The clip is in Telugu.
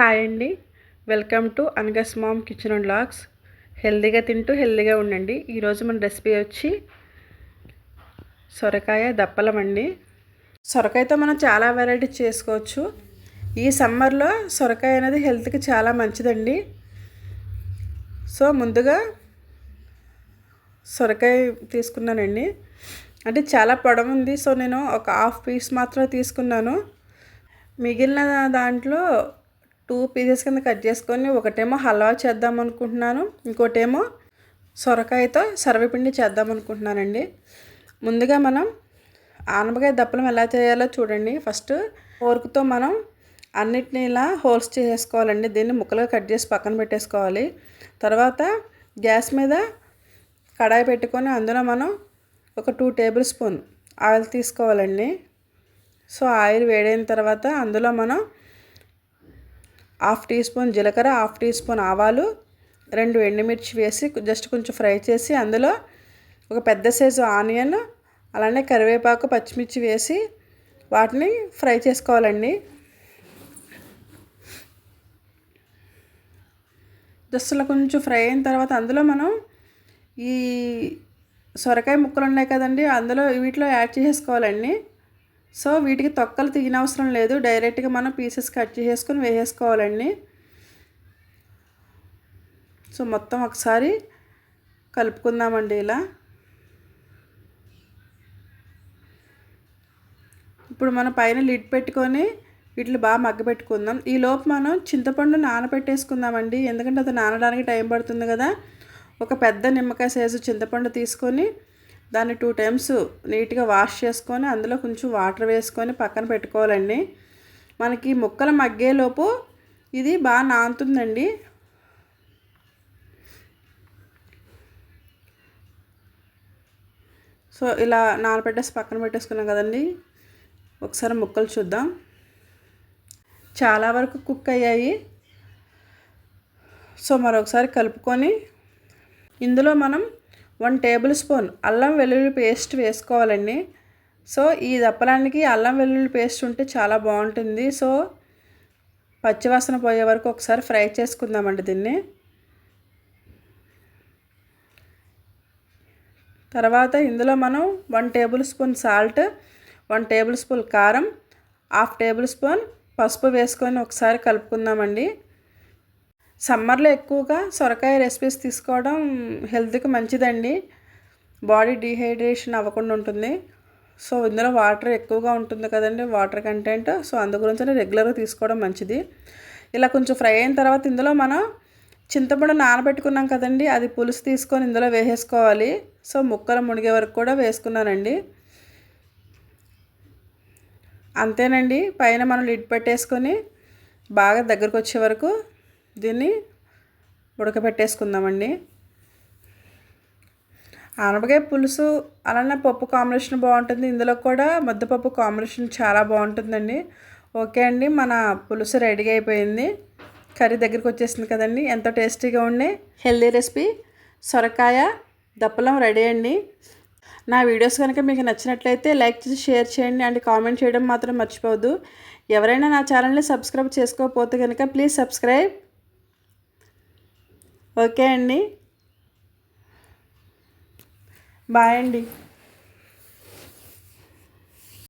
హాయ్ అండి. వెల్కమ్ టు అనగస్ మామ్ కిచెన్ అండ్ లాగ్స్ హెల్దీగా తింటూ హెల్దీగా ఉండండి. ఈరోజు మన రెసిపీ వచ్చి సొరకాయ దప్పలం అండి. సొరకాయతో మనం చాలా వెరైటీస్ చేసుకోవచ్చు. ఈ సమ్మర్లో సొరకాయ అనేది హెల్త్కి చాలా మంచిదండి. సో ముందుగా సొరకాయ తీసుకున్నానండి. అంటే చాలా పొడవు ఉంది. సో నేను ఒక హాఫ్ పీస్ మాత్రమే తీసుకున్నాను. మిగిలిన దాంట్లో టూ పీసెస్ కింద కట్ చేసుకొని ఒకటేమో హల్వా చేద్దాం అనుకుంటున్నాను ఇంకోటేమో సొరకాయతో సర్వపిండి చేద్దాం అనుకుంటున్నానండి. ముందుగా మనం ఆనపకాయ దప్పలం ఎలా చేయాలో చూడండి. ఫస్ట్ ఫోర్క్తో మనం అన్నిటిని ఇలా హోల్స్ చేసేసుకోవాలండి. దీన్ని ముక్కలుగా కట్ చేసి పక్కన పెట్టేసుకోవాలి. తర్వాత గ్యాస్ మీద కడాయి పెట్టుకొని అందులో మనం ఒక టూ టేబుల్ స్పూన్ ఆయిల్ తీసుకోవాలండి. సో ఆయిల్ వేడైన తర్వాత అందులో మనం హాఫ్ టీ స్పూన్ జీలకర్ర హాఫ్ టీ స్పూన్ ఆవాలు రెండు ఎండుమిర్చి వేసి జస్ట్ కొంచెం ఫ్రై చేసి అందులో ఒక పెద్ద సైజు ఆనియన్ అలానే కరివేపాకు పచ్చిమిర్చి వేసి వాటిని ఫ్రై చేసుకోవాలండి. జస్ట్ అలా కొంచెం ఫ్రై అయిన తర్వాత అందులో మనం ఈ సొరకాయ ముక్కలు ఉన్నాయి కదండి అందులో వీటిలో యాడ్ చేసేసుకోవాలండి. సో వీటికి తొక్కలు తీయనవసరం లేదు. డైరెక్ట్గా మనం పీసెస్ కట్ చేసుకొని వేసేసుకోవాలండి. సో మొత్తం ఒకసారి కలుపుకుందామండి ఇలా. ఇప్పుడు మనం పైన లిడ్ పెట్టుకొని వీటిని బాగా మగ్గపెట్టుకుందాం ఈలోపు మనం చింతపండు నానబెట్టేసుకుందామండి. ఎందుకంటే అది నానడానికి టైం పడుతుంది కదా. ఒక పెద్ద నిమ్మకాయ సైజు చింతపండు తీసుకొని దాన్ని టూ టైమ్స్ నీట్గా వాష్ చేసుకొని అందులో కొంచెం వాటర్ వేసుకొని పక్కన పెట్టుకోవాలండి. మనకి ముక్కలు మగ్గేలోపు ఇది బాగా నానుతుందండి. సో ఇలా నానబెట్టేసి పక్కన పెట్టేసుకున్నాం కదండి. ఒకసారి ముక్కలు చూద్దాం. చాలా వరకు కుక్ అయ్యాయి. సో మరొకసారి కలుపుకొని ఇందులో మనం వన్ టేబుల్ స్పూన్ అల్లం వెల్లుల్లి పేస్ట్ వేసుకోవాలండి. సో ఈ దప్పలానికి అల్లం వెల్లుల్లి పేస్ట్ ఉంటే చాలా బాగుంటుంది. సో పచ్చివాసన పోయే వరకు ఒకసారి ఫ్రై చేసుకుందామండి దీన్ని. తర్వాత ఇందులో మనం one tablespoon salt one tablespoon కారం హాఫ్ టేబుల్ స్పూన్ పసుపు వేసుకొని ఒకసారి కలుపుకుందామండి. సమ్మర్లో ఎక్కువగా సొరకాయ రెసిపీస్ తీసుకోవడం హెల్త్కి మంచిదండి. బాడీ డీహైడ్రేషన్ అవ్వకుండా ఉంటుంది. సో ఇందులో వాటర్ ఎక్కువగా ఉంటుంది కదండి వాటర్ కంటెంట్. సో అందు గురించి రెగ్యులర్గా తీసుకోవడం మంచిది. ఇలా కొంచెం ఫ్రై అయిన తర్వాత ఇందులో మనం చింతపండు నానబెట్టుకున్నాం కదండి అది పులుసు తీసుకొని ఇందులో వేసేసుకోవాలి. సో ముక్కలు మునిగే వరకు కూడా వేసుకున్నానండి. అంతేనండి పైన మనం లిడ్ పెట్టేసుకొని బాగా దగ్గరకు వచ్చే వరకు దీన్ని ఉడకబెట్టేసుకుందామండి. ఆనపకాయ పులుసు అలానే పప్పు కాంబినేషన్ బాగుంటుంది. ఇందులో కూడా ముద్దపప్పు కాంబినేషన్ చాలా బాగుంటుందండి. ఓకే అండి మన పులుసు రెడీగా అయిపోయింది. కర్రీ దగ్గరికి వచ్చేసింది కదండి ఎంతో టేస్టీగా ఉండే. హెల్దీ రెసిపీ సొరకాయ దప్పలం రెడీ అండి. నా వీడియోస్ కనుక మీకు నచ్చినట్లయితే లైక్ చేసి షేర్ చేయండి. అండ్ కామెంట్ చేయడం మాత్రం మర్చిపోవద్దు. ఎవరైనా నా ఛానల్ని సబ్స్క్రైబ్ చేసుకోకపోతే కనుక ప్లీజ్ సబ్స్క్రైబ్. ఓకే అండి. బాయ్ అండి.